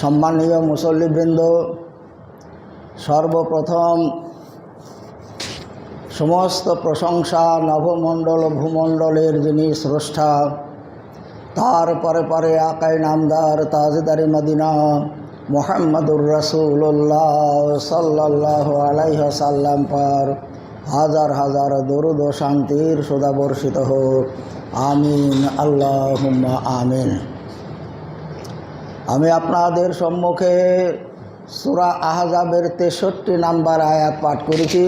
সম্মানীয় মুসল্লিবৃন্দ, সর্বপ্রথম সমস্ত প্রশংসা নভমণ্ডল ও ভূমণ্ডলের যিনি স্রষ্টা, তার পরে পরে আকাই নামদার তাজদারি মদিনা মোহাম্মদুর রসুল্লাহ সাল্লাহ আলাইসাল্লাম পর হাজার হাজার দরুদ শান্তির সুদা বর্ষিত হোক। আমিন আল্লাহ আমিন। আমি আপনাদের সম্মুখে সুরা আহজাবের তেষট্টি নাম্বার আয়াত পাঠ করেছি।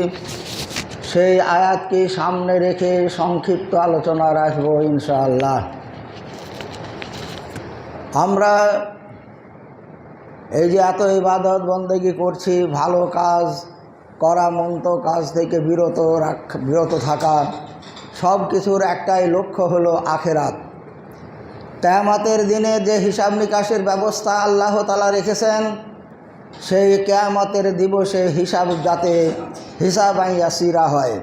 সেই আয়াতকে সামনে রেখে সংক্ষিপ্ত আলোচনা রাখব ইনশাআল্লাহ। আমরা এই যে এত ইবাদত বন্দেগি করছি, ভালো কাজ করা মন্ত কাজ থেকে বিরত রাখ, বিরত থাকা সব কিছুর একটাই লক্ষ্য হলো আখেরাত। কেয়ামাতের দিনে যে হিসাব নিকাশের ব্যবস্থা আল্লাহ তালা রেখেছেন, সেই কেয়ামতের দিবসে হিসাব যাতে হিসাব আইয়াসিরা হয়,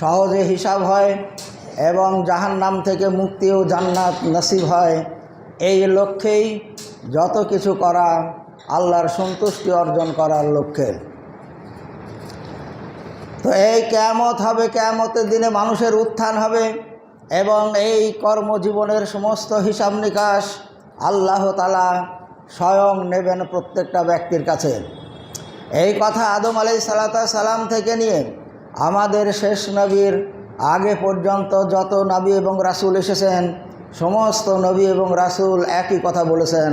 সহজে হিসাব হয় এবং জাহান্নাম থেকে মুক্তি ও জান্নাত নসিব হয়। এই লক্ষ্যেই যত কিছু করা আল্লাহর সন্তুষ্টি অর্জন করার লক্ষ্যে। তো এই কেয়ামত হবে, কেয়ামতের দিনে মানুষের উত্থান হবে। এবং এই কর্মজীবনের সমস্ত হিসাব নিকাশ আল্লাহ তালা স্বয়ং নেবেন প্রত্যেকটা ব্যক্তির কাছে। এই কথা আদম আলাই সালাতা সালাম থেকে নিয়ে আমাদের শেষ নবীর আগে পর্যন্ত যত নবী এবং রাসুল এসেছেন, সমস্ত নবী এবং রাসুল একই কথা বলেছেন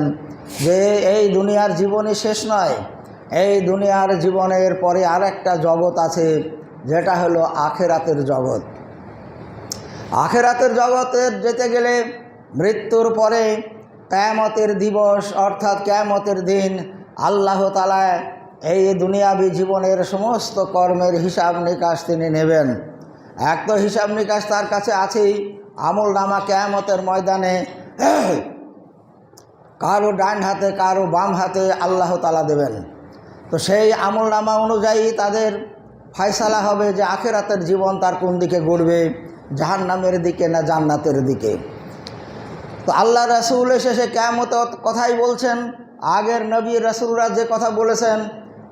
যে এই দুনিয়ার জীবনই শেষ নয়, এই দুনিয়ার জীবনের পরে আর একটা জগৎ আছে, যেটা হলো আখেরাতের জগৎ। আখেরাতের জগতের যেতে গেলে মৃত্যুর পরে ক্যামতের দিবস, অর্থাৎ ক্যামতের দিন আল্লাহ তালায় এই দুনিয়াবি জীবনের সমস্ত কর্মের হিসাব নিকাশ তিনি নেবেন। এক তো হিসাব নিকাশ তার কাছে আছেই। আমল নামা ক্যামতের ময়দানে কারও ডান হাতে, কারও বাম হাতে আল্লাহ তালা দেবেন। তো সেই আমল নামা অনুযায়ী তাদের ফয়সালা হবে যে আখেরাতের জীবন তার কোন দিকে গড়বে। জাহান্নামের দিকে না জান্নাতের দিকে? তো আল্লাহ রাসুল এসে কেমত কথাই বলছেন, আগের নবী রাসুলরা যে কথা বলেছেন,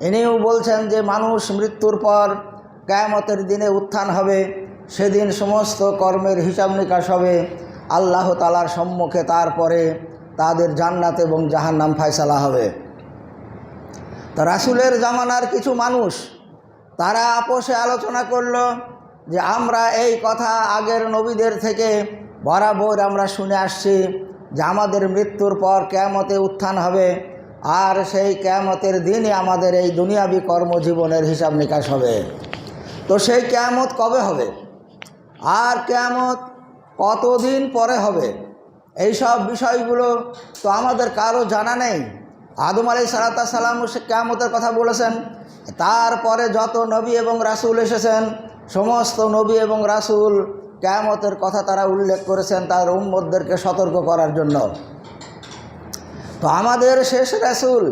ইনিও বলছেন যে মানুষ মৃত্যুর পর কেয়ামতের দিনে উত্থান হবে, সেদিন সমস্ত কর্মের হিসাব নিকাশ হবে, আল্লাহ তালার সম্মুখে তারপরে তাদের জান্নাত এবং জাহান্নাম ফায়সালা হবে। তো রাসুলের জামানার কিছু মানুষ, তারা আপোষে আলোচনা করল যে আমরা এই কথা আগের নবীদের থেকে বরাবর আমরা শুনে আসছি যে আমাদের মৃত্যুর পর কেয়ামতে উত্থান হবে আর সেই কেয়ামতের দিনই আমাদের এই দুনিয়াবি কর্মজীবনের হিসাব নিকাশ হবে। তো সেই কেয়ামত কবে হবে? আর কেয়ামত কতদিন পরে হবে? এই সব বিষয়গুলো তো আমাদের কারও জানা নেই। আদম আলী সালাতা সালাম সে কেয়ামতের কথা বলেছেন। তারপরে যত নবী এবং রাসুল এসেছেন সমস্ত নবী এবং রাসুল কেয়ামতের কথা তারা উল্লেখ করেছেন তার উম্মদদেরকে সতর্ক করার জন্য। তো আমাদের শেষ রাসুল,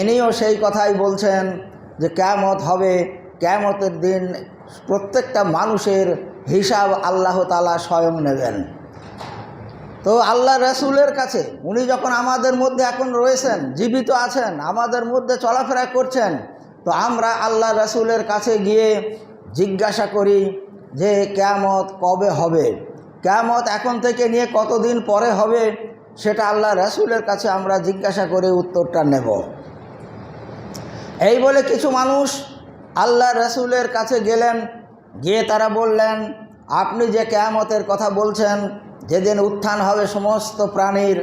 ইনিও সেই কথাই বলছেন যে কেয়ামত হবে, কেয়ামতের দিন প্রত্যেকটা মানুষের হিসাব আল্লাহ তালা স্বয়ং নেবেন। তো আল্লাহ রসুলের কাছে, উনি যখন আমাদের মধ্যে এখন রয়েছেন, জীবিত আছেন, আমাদের মধ্যে চলাফেরা করছেন, তো আমরা আল্লাহ রসুলের কাছে গিয়ে জিজ্ঞাসা করি যে, কেয়ামত কবে হবে? কেয়ামত এখন থেকে নিয়ে কতদিন পরে হবে? সেটা আল্লাহ রসুলের কাছে আমরা জিজ্ঞাসা করে উত্তরটা নেব। এই বলে কিছু মানুষ আল্লাহ রসুলের কাছে গেলেন, গিয়ে তারা বললেন, আপনি যে কেয়ামতের কথা বলছেন, যেদিন উত্থান হবে সমস্ত প্রাণীর,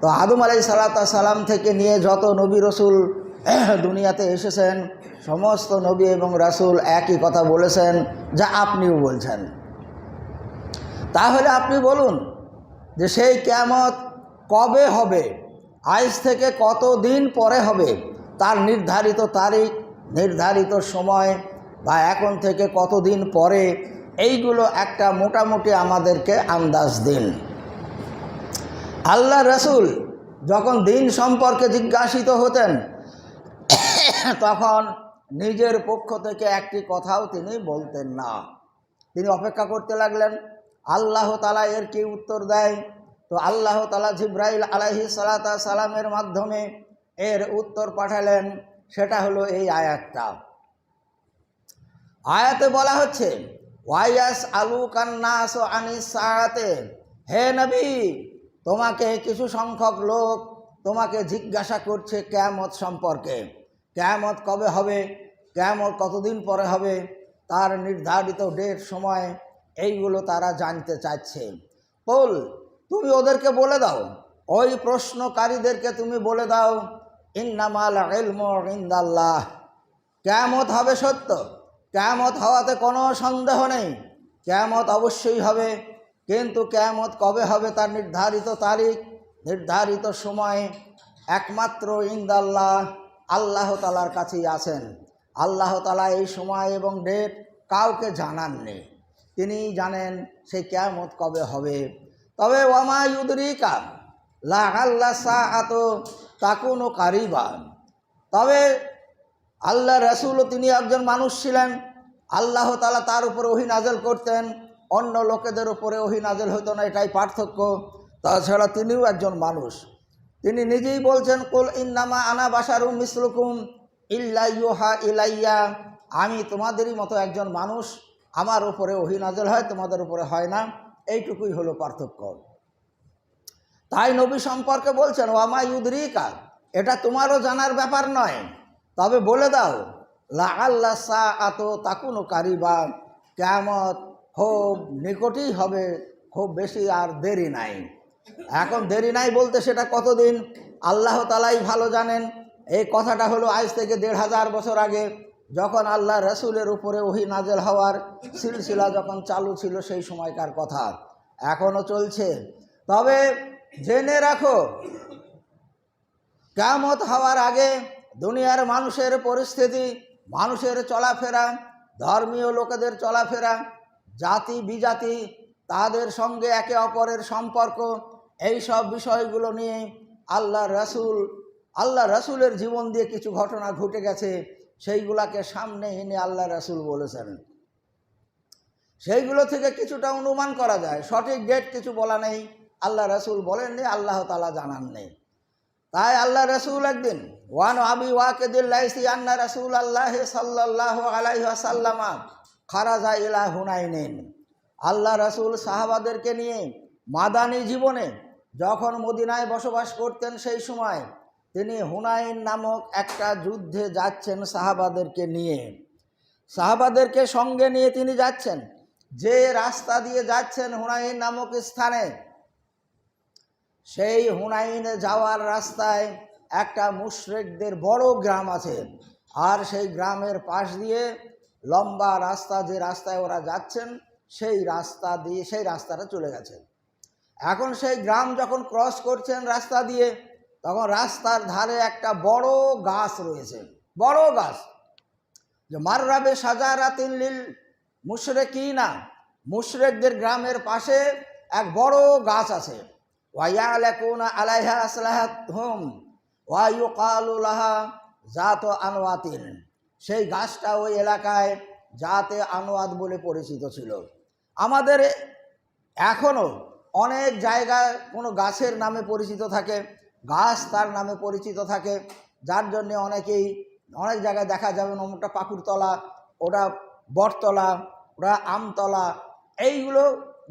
তো আদম আলাই সালাতা সালাম থেকে নিয়ে যত নবী রসুল দুনিয়াতে এসেছেন সমস্ত নবী এবং রাসুল একই কথা বলেছেন, যা আপনিও বলছেন। তাহলে আপনি বলুন যে সেই ক্যামত কবে হবে? আজ থেকে কত দিন পরে হবে? তার নির্ধারিত তারিখ, নির্ধারিত সময় বা এখন থেকে কতদিন পরে? এইগুলো একটা মোটামুটি আমাদেরকে আন্দাজ দিন। আল্লাহ রসুল যখন দিন সম্পর্কে জিজ্ঞাসিত হতেন, তখন নিজের পক্ষ থেকে একটি কথাও তিনি বলতেন না। তিনি অপেক্ষা করতে লাগলেন, আল্লাহ তালা এর কি উত্তর দেয়? তো আল্লাহ তালা জিব্রাইল আলাহি সালাতা সালামের মাধ্যমে এর উত্তর পাঠালেন, সেটা হলো এই আয়াতটা। আয়াতে বলা হচ্ছে, ওয়াইয়াস আলু কান্নাস আনিস সাহাতে হে নবী, তোমাকে কিছু সংখ্যক লোক তোমাকে জিজ্ঞাসা করছে কেয়ামত সম্পর্কে। কেয়ামত কবে হবে? কেয়ামত কতদিন পরে হবে? তার নির্ধারিত ডেট, সময়, এইগুলো তারা জানতে চাচ্ছে বল, তুমি ওদেরকে বলে দাও। ওই প্রশ্নকারীদেরকে তুমি বলে দাও, ইন্নামাল ইলম ইন্দাল্লাহ। কেয়ামত হবে সত্য। কেয়ামত হওয়াতে কোনো সন্দেহ নেই। কেয়ামত অবশ্যই হবে। কিন্তু কেয়ামত কবে হবে তার নির্ধারিত তারিখ, নির্ধারিত সময়, একমাত্র ইন্দাল্লাহ। আল্লাহ তালার কাছেই আছেন। আল্লাহ তালা এই সময় এবং ডেট কাউকে জানান জানাননি। তিনি জানেন সে কেয়ামত কবে হবে। তবে ওয়ামায়ুদরিকা লা আল্লাহ সা আত তাকুনো কারিবা। তবে আল্লাহ রসুলও তিনি একজন মানুষ ছিলেন। আল্লাহ তালা তার উপরে নাজেল করতেন। অন্য লোকেদের উপরে নাজেল হতো না, এটাই পার্থক্য। তাছাড়া তিনিও একজন মানুষ। তিনি নিজেই বলছেন, কুল ইন্নামা আনা বাসারুম মিসলুকুম ইল্লা ইউহা ইলাইয়া। আমি তোমাদেরই মতো একজন মানুষ, আমার উপরে ওহি নাজেল হয়, তোমাদের উপরে হয় না। এইটুকুই হলো পার্থক্য। তাই নবী সম্পর্কে বলছেন ওয়ামা ইউদরিকা? এটা তোমারও জানার ব্যাপার নয়। তবে বলে দাও লা আল্লাহ সা আত তাকুনো কারিবা। কেমত খুব নিকটই হবে, খুব বেশি আর দেরি নাই। এখন দেরি নাই বলতে সেটা কতদিন? আল্লাহ তালাই ভালো জানেন। এই কথাটা হলো আজ থেকে দেড় হাজার বছর আগে, যখন আল্লাহ রসুলের উপরে ওহি নাজেল হওয়ার সিলসিলা যখন চালু ছিল সেই সময়কার কথা। এখনও চলছে। তবে জেনে রাখো কেমত হওয়ার আগে দুনিয়ার মানুষের পরিস্থিতি, মানুষের চলাফেরা, ধর্মীয় লোকেদের চলাফেরা জাতি বিজাতি তাদের সঙ্গে একে অপরের সম্পর্ক এই সব বিষয়গুলো নিয়ে আল্লাহ রসুল, আল্লাহ রসুলের জীবন দিয়ে কিছু ঘটনা ঘটে গেছে, সেইগুলাকে সামনে এনে আল্লাহ রসুল বলেছেন। সেইগুলো থেকে কিছুটা অনুমান করা যায়। সঠিক ডেট কিছু বলা নেই। আল্লাহ রসুল বলেননি, আল্লাহ তালা জানান নেই তাই আল্লাহ রসুল একদিন, ওয়ান আবি ওয়াকেদিল্লাইসি আন্না রসুল আল্লাহ সাল্লাহ আলাইসাল্লামা খারাজা ইলা হুনাইনেন। আল্লাহ রসুল সাহাবাদেরকে নিয়ে মাদানী জীবনে যখন মদিনায় বসবাস করতেন সেই সময়, তিনি হুনাইন নামক একটা যুদ্ধে যাচ্ছেন সাহাবাদেরকে নিয়ে। সাহাবাদেরকে সঙ্গে নিয়ে তিনি যাচ্ছেন। যে রাস্তা দিয়ে যাচ্ছেন হুনাইন নামক স্থানে, সেই হুনাইনে যাওয়ার রাস্তায় একটা মুশরেকদের বড় গ্রাম আছে। আর সেই গ্রামের পাশ দিয়ে লম্বা রাস্তা যে রাস্তায় ওরা যাচ্ছেন, সেই রাস্তা দিয়ে, সেই রাস্তাটা চলে গেছে। এখন সেই গ্রাম যখন ক্রস করছেন রাস্তা দিয়ে, তখন রাস্তার ধারে একটা বড় গাছ রয়েছে। বড় গাছ। যে মাররাবে সাজারা তিনলিল মুশরেকি না মুশরেকদের গ্রামের পাশে এক বড় গাছ আছে। ওয়াইয়ালেকুনা আলাইহা আসলাহাত হুম ওয়াইউ কালুলাহা জাত আনোয়াতিন সেই গাছটা ওই এলাকায় জাতে আনোয়াত বলে পরিচিত ছিল। আমাদের এখনও অনেক জায়গায় কোনো গাছের নামে পরিচিত থাকে, গাছ তার নামে পরিচিত থাকে, যার জন্যে অনেকেই, অনেক জায়গায় দেখা যাবে অমুকটা পাকুড়তলা ওটা বটতলা ওটা আমতলা এইগুলো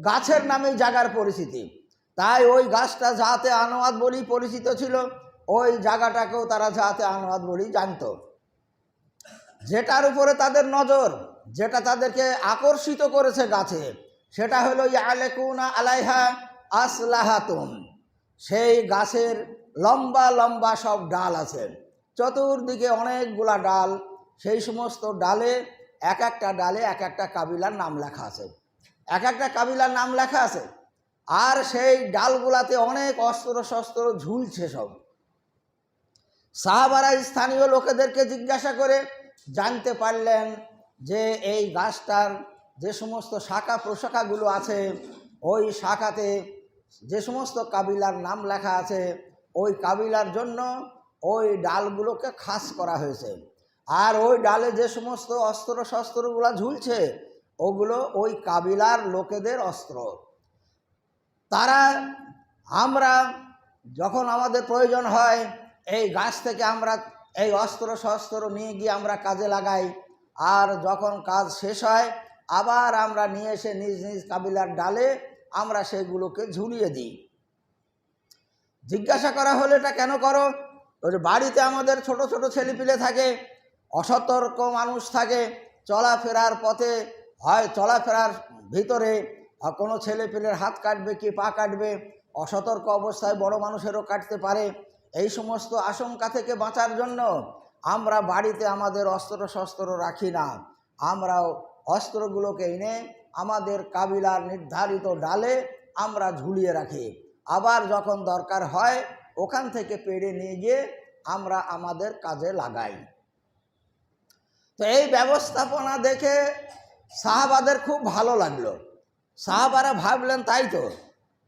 গাছের নামেই জায়গার পরিচিতি। তাই ওই গাছটা যাতে আনোয়াদ বলেই পরিচিত ছিল, ওই জায়গাটাকেও তারা যাতে আনোয়াদ বলেই জানত। যেটার উপরে তাদের নজর, যেটা তাদেরকে আকর্ষিত করেছে গাছে সেটা হলো, ইয়ালেকুনা আলাইহা আসলাহাতুন সেই গাছের লম্বা লম্বা সব ডাল আছে। চতুর্দিকে অনেকগুলা ডাল, সেই সমস্ত ডালে এক একটা ডালে এক একটা কাবিলার নাম লেখা আছে। এক একটা কাবিলার নাম লেখা আছে। আর সেই ডালগুলাতে অনেক অস্ত্র শস্ত্র ঝুলছে সব। সাহাবারা স্থানীয় লোকেদেরকে জিজ্ঞাসা করে জানতে পারলেন যে, এই গাছটার যে সমস্ত শাখা প্রশাখাগুলো আছে, ওই শাখাতে যে সমস্ত কাবিলার নাম লেখা আছে, ওই কাবিলার জন্য ওই ডালগুলোকে খাস করা হয়েছে। আর ওই ডালে যে সমস্ত অস্ত্র শস্ত্রগুলো ঝুলছে, ওগুলো ওই কাবিলার লোকেদের অস্ত্র। তারা, আমরা যখন আমাদের প্রয়োজন হয়, এই গাছ থেকে আমরা এই অস্ত্র শস্ত্র নিয়ে গিয়ে আমরা কাজে লাগাই। আর যখন কাজ শেষ হয় আবার আমরা নিয়ে এসে নিজ নিজ কাবিলার ডালে আমরা সেগুলোকে ঝুলিয়ে দিই। জিজ্ঞাসা করা হলে, এটা কেন করো? ওই বাড়িতে আমাদের ছোট ছোট ছেলেপিলে থাকে, অসতর্ক মানুষ থাকে, চলাফেরার পথে হয়, চলাফেরার ভিতরে কোনো ছেলেপিলের হাত কাটবে কি পা কাটবে, অসতর্ক অবস্থায় বড় মানুষেরও কাটতে পারে, এই সমস্ত আশঙ্কা থেকে বাঁচার জন্য আমরা বাড়িতে আমাদের অস্ত্র শস্ত্র রাখি না আমরা অস্ত্রগুলোকে এনে আমাদের কাবিলার নির্ধারিত ডালে আমরা ঝুলিয়ে রাখি। আবার যখন দরকার হয়, ওখান থেকে পেড়ে নিয়ে গিয়ে আমরা আমাদের কাজে লাগাই। তো এই ব্যবস্থাপনা দেখে সাহাবাদের খুব ভালো লাগল। সাহাবারা ভাবলেন, তাই তো,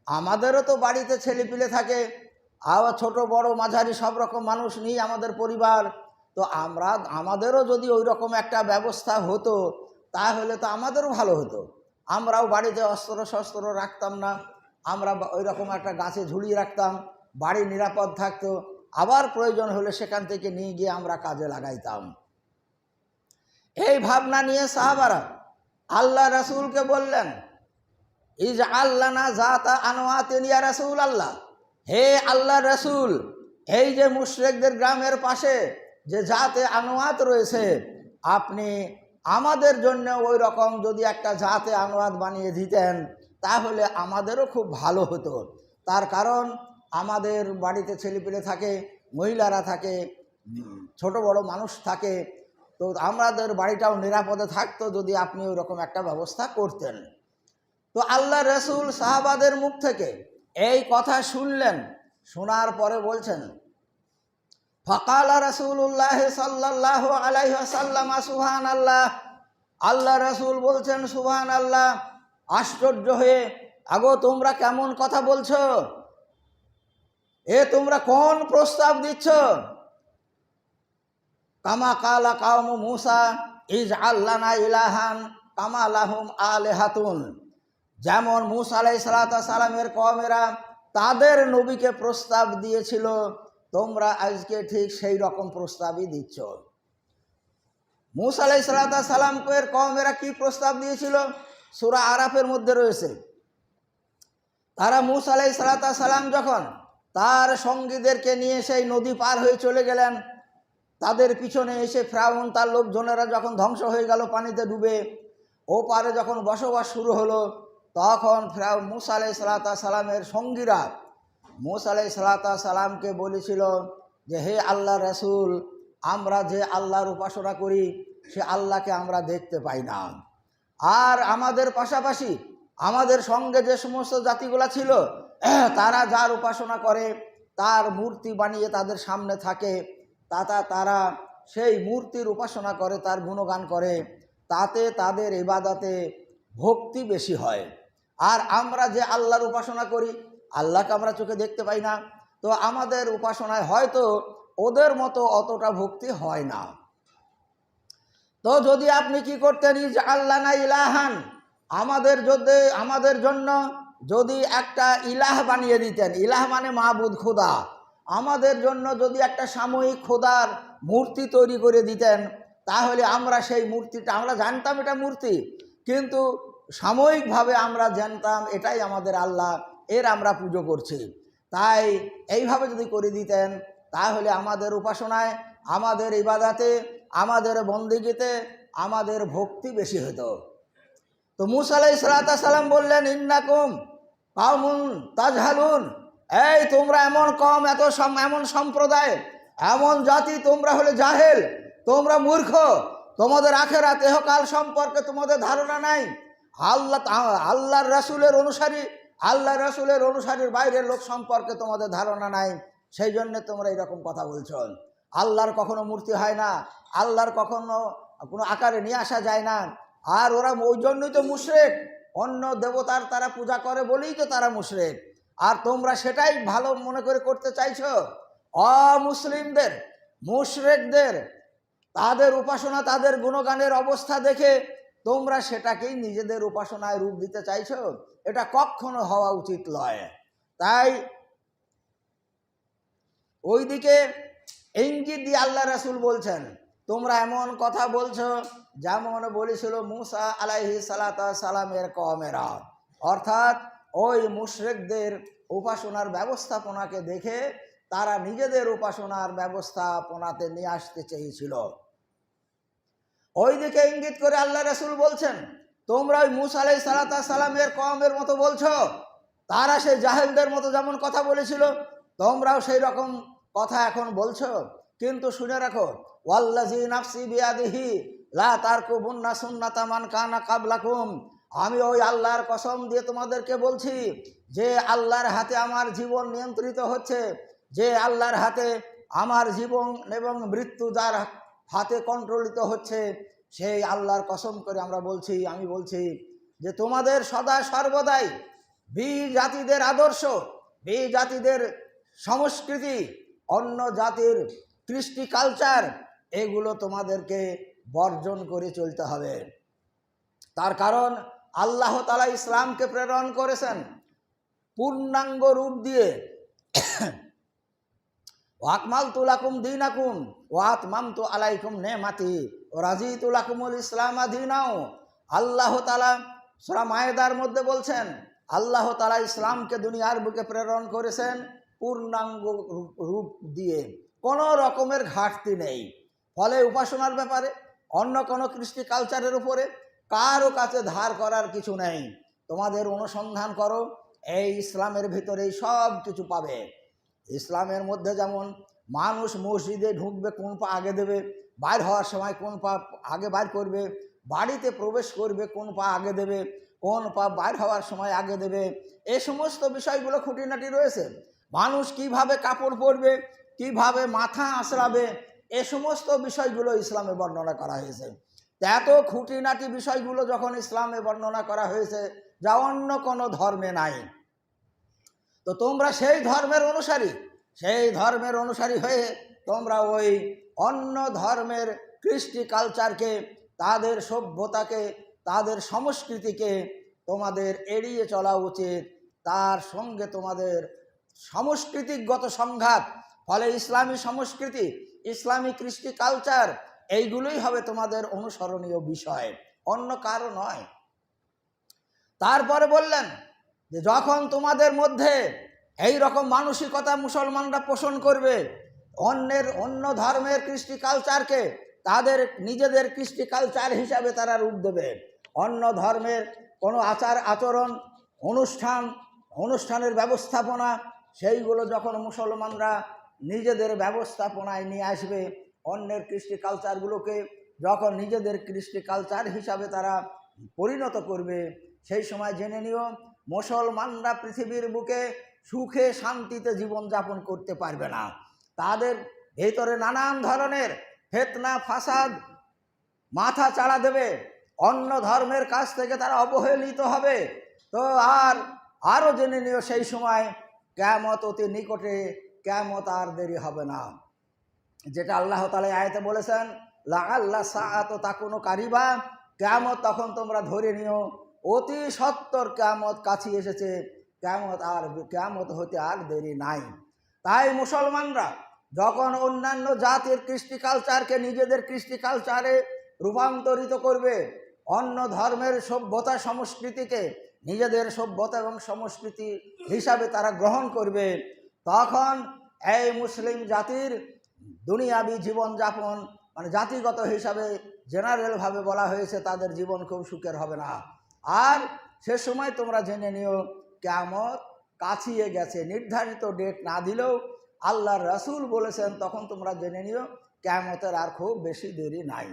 আমাদেরও তো বাড়িতে ছেলেপিলে থাকে। আবার ছোট, বড়, মাঝারি সব রকম মানুষ নিয়ে আমাদের পরিবার। তো আমরা, আমাদেরও যদি ওই রকম একটা ব্যবস্থা হতো তাহলে তো আমাদেরও ভালো হতো। আমরাও বাড়িতে অস্ত্র শস্ত্র রাখতাম না। আমরা ওই রকম একটা গাছে ঝুলিয়ে রাখতাম, বাড়ি নিরাপদ থাকতো। আবার প্রয়োজন হলে সেখান থেকে নিয়ে গিয়ে আমরা কাজে লাগাইতাম। এই ভাবনা নিয়ে সাহাবারা আল্লাহ রসুলকে বললেন, ইজ আল্লাহ না জাতা আনোয়াতেন রসুল আল্লাহ হে আল্লাহ রসুল, এই যে মুশরেকদের গ্রামের পাশে যে জাতে আনোয়াত রয়েছে, আপনি আমাদের জন্য ওই রকম যদি একটা জাতে আনোয়াত বানিয়ে দিতেন, তাহলে আমাদেরও খুব ভালো হতো। তার কারণ আমাদের বাড়িতে ছেলেপিলে থাকে, মহিলারা থাকে, ছোট বড় মানুষ থাকে, তো আমাদের বাড়িটাও নিরাপদে থাকতো যদি আপনি ওই রকম একটা ব্যবস্থা করতেন। তো আল্লাহ রসুল সাহাবাদের মুখ থেকে এই কথা শুনলেন, শোনার পরে বলছেন ফকাল রসুল্লাহ সাল্লাহ আলাইসাল্লাম সুহান আল্লাহ আল্লাহ রসুল বলছেন সুহান আল্লাহ আশ্চর্য হয়ে, আগো, তোমরা কেমন কথা বলছো? এ, তোমরা কোন প্রস্তাব দিচ্ছ? কামা কালা কাউম মুসা, ইজ আল্লানা ইলাহান কামা লাহুম আলেহাতুন। যেমন মুসা আলাই সালাতা সালামের কমেরা তাদের নবীকে প্রস্তাব দিয়েছিল তোমরা আজকে ঠিক সেই রকম প্রস্তাবই দিচ্ছ। মুসা আলাই সালাতা সালামের কমেরা কি প্রস্তাব দিয়েছিল? সুরা আরাফের মধ্যে রয়েছে। তারা মুসা আলাই সালাতা সালাম যখন তার সঙ্গীদেরকে নিয়ে সেই নদী পার হয়ে চলে গেলেন, তাদের পিছনে এসে ফ্রাউন, তার লোকজনেরা যখন ধ্বংস হয়ে গেল পানিতে ডুবে, ও পারে যখন বসবাস শুরু হলো, তখন ফ্রাউ মুসা আলাই সালাতা সালামের সঙ্গীরা মুসা আলাই সালাতা সালামকে বলেছিল যে, হে আল্লাহ রসুল, আমরা যে আল্লাহর উপাসনা করি, সে আল্লাহকে আমরা দেখতে পাই না। আর আমাদের পাশাপাশি আমাদের সঙ্গে যে সমস্ত জাতিগুলা ছিল, তারা যার উপাসনা করে, তার মূর্তি বানিয়ে তাদের সামনে থাকে, তাতা তারা সেই মূর্তির উপাসনা করে, তার গুণগান করে, তাতে তাদের ইবাদাতে ভক্তি বেশি হয়। আর আমরা যে আল্লাহর উপাসনা করি আল্লাহকে আমরা চোখে দেখতে পাই না। তো আমাদের উপাসনায় হয়তো ওদের মতো অতটা ভক্তি হয় না। তো যদি আপনি কি করতেন, ইজ আল্লাহ না ইলাহান? আমাদের যদি, আমাদের জন্য যদি একটা ইলাহ বানিয়ে দিতেন। ইলাহ মানে মাহবুদ খোদা। আমাদের জন্য যদি একটা সাময়িক খোদার মূর্তি তৈরি করে দিতেন, তাহলে আমরা সেই মূর্তিটা, আমরা জানতাম এটা মূর্তি। কিন্তু সাময়িকভাবে আমরা জানতাম এটাই আমাদের আল্লাহ। এর আমরা পুজো করছি। তাই এইভাবে যদি করে দিতেন, তাহলে আমাদের উপাসনায়, আমাদের ইবাদাতে, আমাদের বন্দিগিতে, আমাদের ভক্তি বেশি হতো। তো মুসা আলাই সালাম বললেন, ইন্নাকুম কাউমুন তাজহালুন। এই তোমরা এমন কম এত এমন সম্প্রদায়, এমন জাতি, তোমরা হলে জাহেল, তোমরা মূর্খ, তোমাদের আখেরা দেহকাল সম্পর্কে তোমাদের ধারণা নাই। আল্লাহ আল্লাহর রাসুলের অনুসারী আল্লাহ রসুলের অনুসারীর বাইরের লোক সম্পর্কে তোমাদের ধারণা নাই সেই জন্য তোমরা এরকম কথা বলছো। আল্লাহর কখনো মূর্তি হয় না, আল্লাহর কখনো কোনো আকারে নিয়ে আসা যায় না। আর ওরা ওই জন্যই তো মুশরেক। অন্য দেবতার তারা পূজা করে বলেই তো তারা মুশরেক। আর তোমরা সেটাই ভালো মনে করে করতে চাইছো? অমুসলিমদের, মুশরেকদের, তাদের উপাসনা, তাদের গুণগানের অবস্থা দেখে তোমরা সেটাকেই নিজেদের উপাসনায় রূপ দিতে চাইছো? এটা কখনো হওয়া উচিত নয়। তাই ওইদিকে ইঙ্গিত দিয়ে আল্লাহ রাসুল বলছেন, তোমরা এমন কথা বলছো যেমন বলেছিল মুসা আলাইহি সালাতা সালামের কমেরা। অর্থাৎ ওই মুশরেকদের উপাসনার ব্যবস্থাপনাকে দেখে তারা নিজেদের উপাসনার ব্যবস্থাপনাতে নিয়ে আসতে চেয়েছিল। ওই দিকে ইঙ্গিত করে আল্লাহ রসুল বলছেন, তোমরা ওই মুসা আলাই সালাতা সালামের কমের মতো বলছো? তারা সেই জাহেলদের মতো যেমন কথা বলেছিল, তোমরাও সেই রকম কথা এখন বলছো? কিন্তু শুনে রাখো ওয়াল্লাজি নাফসি বিয়াদিহি লা তারকু বুন্না সুন্নাতা মান কানা কাবলাকুম। আমি ওই আল্লাহর কসম দিয়ে তোমাদেরকে বলছি, যে আল্লাহর হাতে আমার জীবন নিয়ন্ত্রিত হচ্ছে, যে আল্লাহর হাতে আমার জীবন এবং মৃত্যু যার হাতে কন্ট্রোলিত হচ্ছে, সেই আল্লাহর কসম করে আমরা বলছি, আমি বলছি যে তোমাদের সদা সর্বদাই বি জাতিদের আদর্শ বি জাতিদের সংস্কৃতি, অন্য জাতির কৃষ্টি কালচার এগুলো তোমাদেরকে বর্জন করে চলতে হবে। তার কারণ আল্লাহ তালা ইসলামকে প্রেরণ করেছেন। পূর্ণাঙ্গ রূপ দিয়ে ওয়াকমাল তুলাকুম দিন আকুম ওয়াত মাম তো আলাইকুম নে মাতি ও রাজি তুলাকুমুল ইসলাম আদিনাও আল্লাহ তালা সোরা মায়েদার মধ্যে বলছেন, আল্লাহ তালা ইসলামকে দুনিয়ার বুকে প্রেরণ করেছেন পূর্ণাঙ্গ রূপ- দিয়ে। কোনো রকমের ঘাটতি নেই। ফলে উপাসনার ব্যাপারে, অন্য কোনো কৃষ্টি কালচারের উপরে কারও কাছে ধার করার কিছু নেই। তোমাদের অনুসন্ধান করো, এই ইসলামের ভিতরেই সব কিছু পাবে। ইসলামের মধ্যে যেমন মানুষ মসজিদে ঢুকবে, কোন পা আগে দেবে, বাইর হওয়ার সময় কোন পা আগে বাইর করবে, বাড়িতে প্রবেশ করবে, কোন পা আগে দেবে, কোন পা বাইর হওয়ার সময় আগে দেবে এই সমস্ত বিষয়গুলো খুঁটিনাটি রয়েছে। মানুষ কীভাবে কাপড় পরবে, কীভাবে মাথা আঁচড়াবে, এ সমস্ত বিষয়গুলো ইসলামে বর্ণনা করা হয়েছে। এত খুঁটিনাটি বিষয়গুলো যখন ইসলামে বর্ণনা করা হয়েছে, যা অন্য কোনো ধর্মে নাই। তো তোমরা সেই ধর্মের অনুসারী। সেই ধর্মের অনুসারী হয়ে তোমরা ওই অন্য ধর্মের কৃষ্টি কালচারকে, তাদের সভ্যতাকে, তাদের সংস্কৃতিকে তোমাদের এড়িয়ে চলা উচিত। তার সঙ্গে তোমাদের সাংস্কৃতিকগত সংঘাত, ফলে ইসলামী সংস্কৃতি, ইসলামী কৃষ্টি কালচার, এইগুলোই হবে তোমাদের অনুসরণীয় বিষয়। অন্য কারও নয়। তারপরে বললেন যে যখন তোমাদের মধ্যে এই রকম মানসিকতা মুসলমানরা পোষণ করবে, অন্যের, অন্য ধর্মের কৃষ্টি কালচারকে তাদের নিজেদের কৃষ্টি কালচার হিসাবে তারা রূপ দেবে। অন্য ধর্মের কোনো আচার, আচরণ, অনুষ্ঠান, অনুষ্ঠানের ব্যবস্থাপনা, সেইগুলো যখন মুসলমানরা নিজেদের ব্যবস্থাপনায় নিয়ে আসবে, অন্যের কৃষ্টি কালচারগুলোকে যখন নিজেদের কৃষ্টি কালচার হিসাবে তারা পরিণত করবে, সেই সময় জেনে নিও মুসলমানরা পৃথিবীর বুকে সুখে শান্তিতে জীবনযাপন করতে পারবে না। তাদের ভেতরে নানান ধরনের ফেতনা, ফাসাদ মাথা চাড়া দেবে। অন্য ধর্মের কাছ থেকে তারা অবহেলিত হবে। তো আর আরও জেনে নিও সেই সময় ক্যামত অতি নিকটে, ক্যামত আর দেরি হবে না। যেটা আল্লাহ তালা আয়তে বলেছেন লা আল্লাহ তা কোনো কারিবা কেমত তখন তোমরা ধরে নিও। অতি সত্তর কেমত কাছে এসেছে। কেমত আর কেমত হতে আর দেরি নাই। তাই মুসলমানরা যখন অন্যান্য জাতির কৃষ্টি কালচারকে নিজেদের কৃষ্টি কালচারে রূপান্তরিত করবে, অন্য ধর্মের সভ্যতা সংস্কৃতিকে নিজেদের সভ্যতা এবং সংস্কৃতি হিসাবে তারা গ্রহণ করবে, তখন এই মুসলিম জাতির দুনিয়াবি জীবনযাপন মানে জাতিগত হিসাবে জেনারেলভাবে বলা হয়েছে, তাদের জীবন খুব সুখের হবে না। আর সে সময় তোমরা জেনে নিও কেমত কাছিয়ে গেছে। নির্ধারিত ডেট না দিলেও আল্লাহর রাসূল বলেছেন, তখন তোমরা জেনে নিও কেমতের আর খুব বেশি দেরি নাই।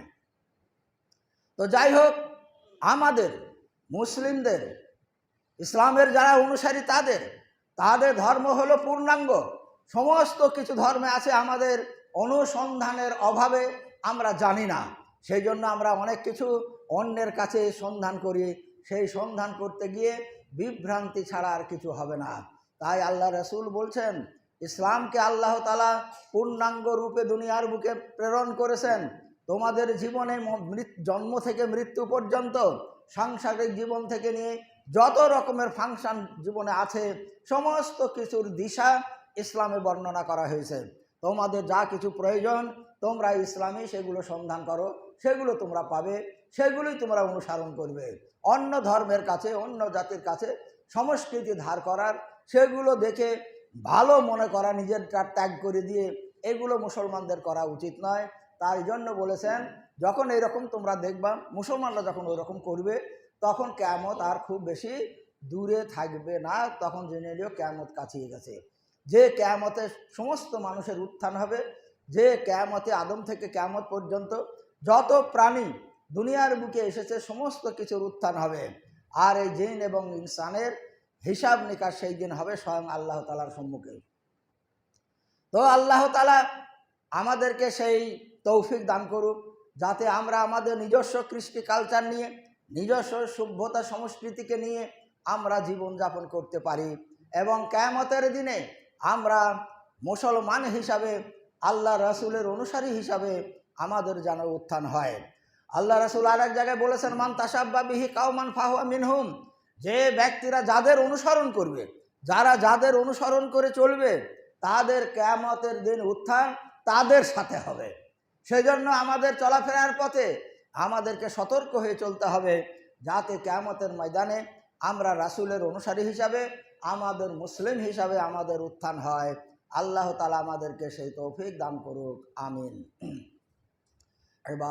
তো যাই হোক, আমাদের, মুসলিমদের, ইসলামের যারা অনুসারী তাদের তাদের ধর্ম হলো পূর্ণাঙ্গ। সমস্ত কিছু ধর্মে আছে আমাদের অনুসন্ধানের অভাবে আমরা জানি না। সেই জন্য আমরা অনেক কিছু অন্যের কাছে সন্ধান করি সেই সন্ধান করতে গিয়ে বিভ্রান্তি ছাড়া আর কিছু হবে না। তাই আল্লাহ রসুল বলছেন, ইসলামকে আল্লাহ তালা পূর্ণাঙ্গ রূপে দুনিয়ার বুকে প্রেরণ করেছেন। তোমাদের জীবনে জন্ম থেকে মৃত্যু পর্যন্ত সাংসারিক জীবন থেকে নিয়ে যত রকমের ফাংশন জীবনে আছে, সমস্ত কিছুর দিশা ইসলামে বর্ণনা করা হয়েছে। তোমাদের যা কিছু প্রয়োজন, তোমরা ইসলামী সেগুলো সন্ধান করো, সেগুলো তোমরা পাবে। সেগুলোই তোমরা অনুসরণ করবে। অন্য ধর্মের কাছে, অন্য জাতির কাছে সংস্কৃতি ধার করার, সেগুলো দেখে ভালো মনে করা, নিজেরটা ত্যাগ করে দিয়ে এগুলো মুসলমানদের করা উচিত নয়। তাই জন্য বলেছেন, যখন এরকম তোমরা দেখবা, মুসলমানরা যখন ওইরকম করবে, তখন কেয়ামত আর খুব বেশি দূরে থাকবে না, তখন জেনে নিও কেয়ামত কাছিয়ে গেছে। যে ক্যামতে সমস্ত মানুষের উত্থান হবে, যে ক্যামতে আদম থেকে ক্যামত পর্যন্ত যত প্রাণী দুনিয়ার বুকে এসেছে, সমস্ত কিছুর উত্থান হবে। আর এই জিন এবং ইনসানের হিসাব নিকাশ সেই দিন হবে স্বয়ং আল্লাহ তালার সম্মুখে। তো আল্লাহ তালা আমাদেরকে সেই তৌফিক দান করুক, যাতে আমরা আমাদের নিজস্ব কৃষ্টি কালচার নিয়ে, নিজস্ব সভ্যতা সংস্কৃতিকে নিয়ে আমরা জীবনযাপন করতে পারি এবং কেয়ামতের দিনে আমরা মুসলমান হিসাবে, আল্লাহ রাসুলের অনুসারী হিসাবে আমাদের যেন উত্থান হয়। আল্লাহ রাসুল আর এক জায়গায় বলেছেন, মান তাসাব্বা বিহি কাউমান ফাহুয়া মিনহুম। যে ব্যক্তিরা যাদের অনুসরণ করবে, যারা যাদের অনুসরণ করে চলবে, তাদের কেয়ামতের দিন উত্থান তাদের সাথে হবে। সেই জন্য আমাদের চলাফেরার পথে আমাদেরকে সতর্ক হয়ে চলতে হবে, যাতে কেয়ামতের ময়দানে আমরা রাসুলের অনুসারী হিসাবে, আমাদের মুসলিম হিসাবে আমাদের উত্থান হয়। আল্লাহ তালা আমাদেরকে সেই তৌফিক দান করুক, আমিন। এবার